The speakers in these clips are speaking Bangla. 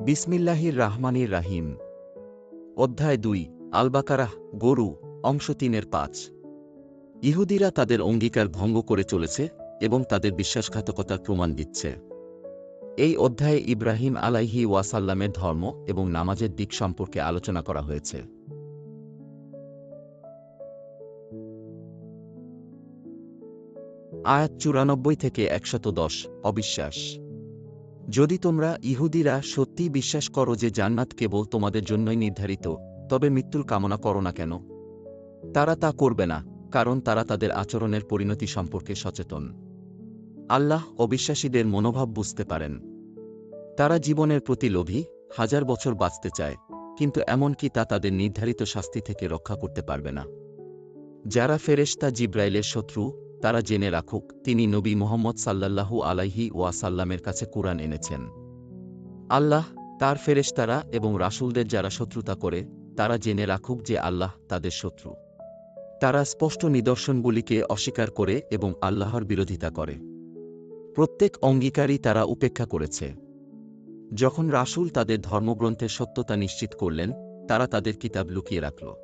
বিসমিল্লাহির রাহমানির রাহিম। অধ্যায় দুই, আলবাকারাহ, গরু, অংশ তিনের পাঁচ। ইহুদিরা তাদের অঙ্গীকার ভঙ্গ করে চলেছে এবং তাদের বিশ্বাসঘাতকতার প্রমাণ দিচ্ছে। এই অধ্যায়ে ইব্রাহিম আলাইহি ওয়াসাল্লামের ধর্ম এবং নামাজের দিক সম্পর্কে আলোচনা করা হয়েছে। আয়াত চুরানব্বই থেকে একশত দশ, অবিশ্বাস। যদি তোমরা ইহুদিরা সত্যি বিশ্বাস করো যে জান্নাত কেবল তোমাদের জন্যই নির্ধারিত, তবে মৃত্যুর কামনা করো না কেন? তারা তা করবে না, কারণ তারা তাদের আচরণের পরিণতি সম্পর্কে সচেতন। আল্লাহ অবিশ্বাসীদের মনোভাব বুঝতে পারেন। তারা জীবনের প্রতি লোভী, হাজার বছর বাঁচতে চায়, কিন্তু এমনকি তা তাদের নির্ধারিত শাস্তি থেকে রক্ষা করতে পারবে না। যারা ফেরেশতা জিব্রাইলের শত্রু তারা জেনে রাখুক, তিনি নবী মোহাম্মদ সাল্লাল্লাহু আলাইহি ওয়াসাল্লামের কাছে কোরআন এনেছেন। আল্লাহ, তার ফেরেশতারা এবং রাসূলদের যারা শত্রুতা করে, তারা জেনে রাখুক যে আল্লাহ তাদের শত্রু। তারা স্পষ্ট নিদর্শনগুলিকে অস্বীকার করে এবং আল্লাহর বিরোধিতা করে। প্রত্যেক অঙ্গীকারই তারা উপেক্ষা করেছে। যখন রাসূল তাদের ধর্মগ্রন্থের সত্যতা নিশ্চিত করলেন, তারা তাদের কিতাব লুকিয়ে রাখল।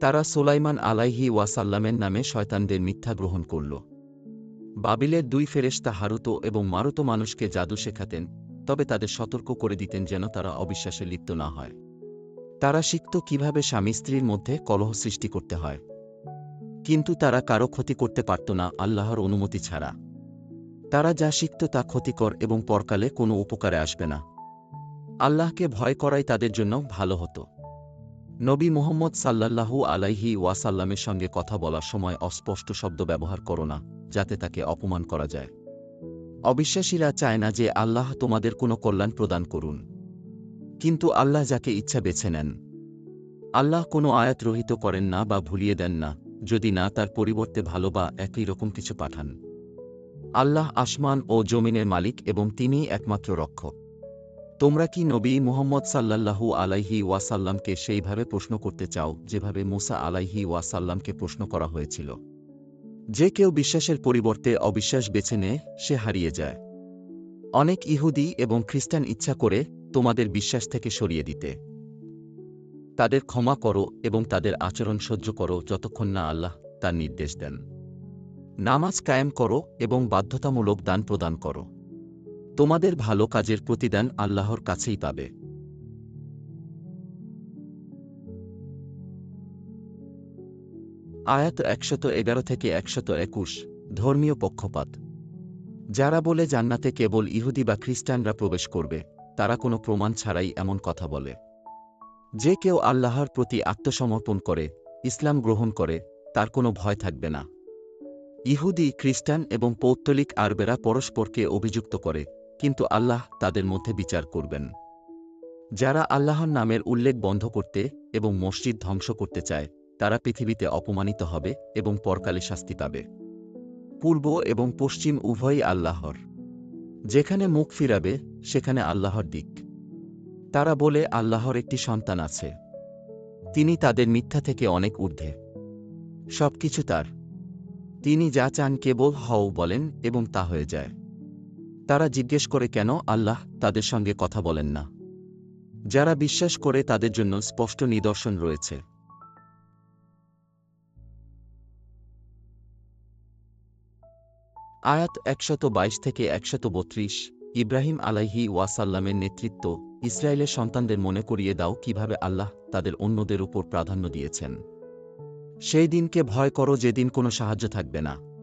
তারা সোলাইমান আলাইহি ওয়াসাল্লামের নামে শয়তানদের মিথ্যা গ্রহণ করল। বাবিলের দুই ফেরেশতা হারুতো এবং মারুতো মানুষকে জাদু শেখাতেন, তবে তাদের সতর্ক করে দিতেন যেন তারা অবিশ্বাসে লিপ্ত না হয়। তারা শিখত কীভাবে স্বামী স্ত্রীর মধ্যে কলহ সৃষ্টি করতে হয়। কিন্তু তারা কারও ক্ষতি করতে পারত না আল্লাহর অনুমতি ছাড়া। তারা যা শিখত তা ক্ষতিকর এবং পরকালে কোনো উপকারে আসবে না। আল্লাহকে ভয় করাই তাদের জন্য ভালো হতো। নবী মোহাম্মদ সাল্লাল্লাহু আলাইহি ওয়াসাল্লামের সঙ্গে কথা বলার সময় অস্পষ্ট শব্দ ব্যবহার করো না, যাতে তাকে অপমান করা যায়। অবিশ্বাসীরা চায় না যে আল্লাহ তোমাদের কোনো কল্যাণ প্রদান করুন। কিন্তু আল্লাহ যাকে ইচ্ছা বেছে নেন। আল্লাহ কোনো আয়াত রহিত করেন না বা ভুলিয়ে দেন না, যদি না তার পরিবর্তে ভালো বা একই রকম কিছু পাঠান। আল্লাহ আসমান ও জমিনের মালিক এবং তিনিই একমাত্র রক্ষক। তোমরা কি নবী মুহম্মদ সাল্লাল্লাহু আলাইহি ওয়াসাল্লামকে সেইভাবে প্রশ্ন করতে চাও, যেভাবে মুসা আলাইহি ওয়াসাল্লামকে প্রশ্ন করা হয়েছিল? যে কেউ বিশ্বাসের পরিবর্তে অবিশ্বাস বেছে নেয়, সে হারিয়ে যায়। অনেক ইহুদি এবং খ্রিস্টান ইচ্ছা করে তোমাদের বিশ্বাস থেকে সরিয়ে দিতে। তাদের ক্ষমা করো এবং তাদের আচরণ সহ্য করো যতক্ষণ না আল্লাহ তার নির্দেশ দেন। নামাজ কায়েম করো এবং বাধ্যতামূলক দান প্রদান করো। তোমাদের ভালো কাজের প্রতিদান আল্লাহর কাছেই পাবে। আয়াত একশত এগারো থেকে একশত একুশ, ধর্মীয় পক্ষপাত। যারা বলে জান্নাতে কেবল ইহুদি বা খ্রিস্টানরা প্রবেশ করবে, তারা কোনো প্রমাণ ছাড়াই এমন কথা বলে। যে কেউ আল্লাহর প্রতি আত্মসমর্পণ করে, ইসলাম গ্রহণ করে, তার কোনো ভয় থাকবে না। ইহুদি, খ্রিস্টান এবং পৌত্তলিক আরবেরা পরস্পরকে অভিযুক্ত করে কিন্তু আল্লাহ তাদের মধ্যে বিচার করবেন। যারা আল্লাহর নামের উল্লেখ বন্ধ করতে এবং মসজিদ ধ্বংস করতে চায়, তারা পৃথিবীতে অপমানিত হবে এবং পরকালে শাস্তি পাবে। পূর্ব এবং পশ্চিম উভয়ই আল্লাহর। যেখানে মুখ ফিরাবে, সেখানে আল্লাহর দিক। তারা বলে, আল্লাহর একটি সন্তান আছে। তিনি তাদের মিথ্যা থেকে অনেক ঊর্ধ্বে। সবকিছু তার। তিনি যা চান কেবল হও বলেন এবং তা হয়ে যায়। তারা জিজ্ঞেস করে, কেন আল্লাহ তাদের সঙ্গে কথা বলেন না? যারা বিশ্বাস করে তাদের জন্য স্পষ্ট নিদর্শন রয়েছে। আয়াত একশত বাইশ থেকে একশত বত্রিশ, ইব্রাহিম আলাইহি ওয়াসাল্লামের নেতৃত্ব ইসরায়েলের সন্তানদের মনে করিয়ে দাও কীভাবে আল্লাহ তাদের অন্যদের উপর প্রাধান্য দিয়েছেন। সেই দিনকে ভয় করো যেদিন কোনো সাহায্য থাকবে না।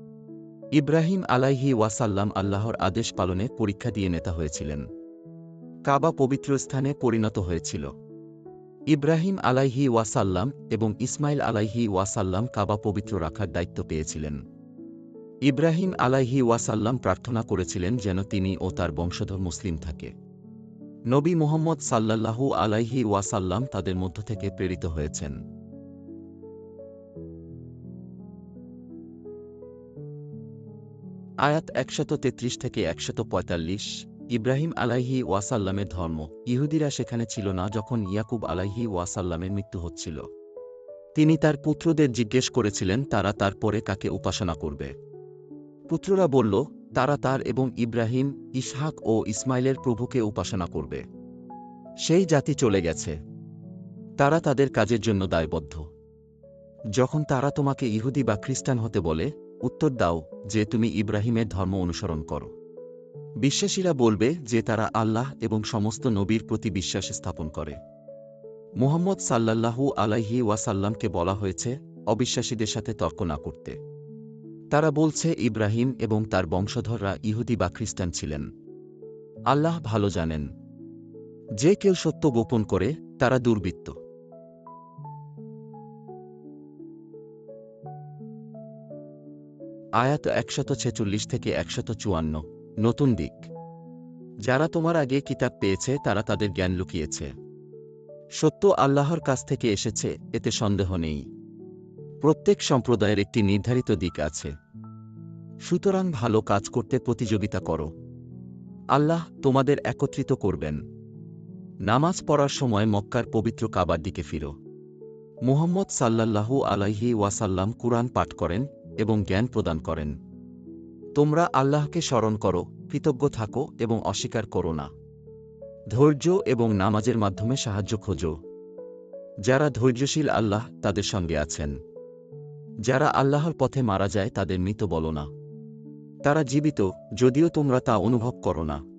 ইব্রাহিম আলাইহি ওয়াসাল্লাম আল্লাহর আদেশ পালনে পরীক্ষা দিয়ে নেতা হয়েছিলেন। কাবা পবিত্র স্থানে পরিণত হয়েছিল। ইব্রাহিম আলাইহি ওয়াসাল্লাম এবং ইসমাইল আলাইহি ওয়াসাল্লাম কাবা পবিত্র রাখার দায়িত্ব পেয়েছিলেন। ইব্রাহিম আলাইহি ওয়াসাল্লাম প্রার্থনা করেছিলেন যেন তিনি ও তার বংশধর মুসলিম থাকে। নবী মোহাম্মদ সাল্লাল্লাহু আলাইহি ওয়াসাল্লাম তাদের মধ্য থেকে প্রেরিত হয়েছেন। আয়াত একশত তেত্রিশ থেকে একশত পঁয়তাল্লিশ। ইব্রাহিম আলাইহি ওয়াসাল্লামের ধর্ম। ইহুদিরা সেখানে ছিল না যখন ইয়াকুব আলাইহি ওয়াসাল্লামের মৃত্যু হচ্ছিল। তিনি তার পুত্রদের জিজ্ঞেস করেছিলেন, তারা তারপরে কাকে উপাসনা করবে? পুত্ররা বলল, তারা তার এবং ইব্রাহিম, ইসহাক ও ইসমাইলের প্রভুকে উপাসনা করবে। সেই জাতি চলে গেছে। তারা তাদের কাজের জন্য দায়বদ্ধ। যখন তারা তোমাকে ইহুদি বা খ্রিস্টান হতে বলে উত্তর দাও যে তুমি ইব্রাহিমের ধর্ম অনুসরণ করো। বিশ্বাসীরা বলবে যে তারা আল্লাহ এবং সমস্ত নবীর প্রতি বিশ্বাস স্থাপন করে। মুহাম্মদ সাল্লাল্লাহু আলাইহি ওয়াসাল্লামকে বলা হয়েছে, অবিশ্বাসীদের সাথে তর্ক না করতে। তারা বলছে, ইব্রাহিম এবং তার বংশধররা ইহুদি বা খ্রিস্টান ছিলেন। আল্লাহ ভালো জানেন। যে কেউ সত্য গোপন করে, তারা দুর্বৃত্ত। আয়াত একশত ছেচল্লিশ থেকে একশত চুয়ান্ন। নতুন দিক। যারা তোমার আগে কিতাব পেয়েছে, তারা তাদের জ্ঞান লুকিয়েছে। সত্য আল্লাহর কাছ থেকে এসেছে, এতে সন্দেহ নেই। প্রত্যেক সম্প্রদায়ের একটি নির্ধারিত দিক আছে। সুতরাং ভালো কাজ করতে প্রতিযোগিতা করো। আল্লাহ তোমাদের একত্রিত করবেন। নামাজ পড়ার সময় মক্কার পবিত্র কাবার দিকে ফিরো। মুহম্মদ সাল্লাল্লাহু আলাইহি ওয়াসাল্লাম কুরআন পাঠ করেন এবং জ্ঞান প্রদান করেন। তোমরা আল্লাহকে স্মরণ করো, কৃতজ্ঞ থাকো এবং অস্বীকার করো না। ধৈর্য এবং নামাজের মাধ্যমে সাহায্য খোঁজো। যারা ধৈর্যশীল আল্লাহ তাদের সঙ্গে আছেন। যারা আল্লাহর পথে মারা যায় তাদের মৃত বলো না। তারা জীবিত, যদিও তোমরা তা অনুভব করো না।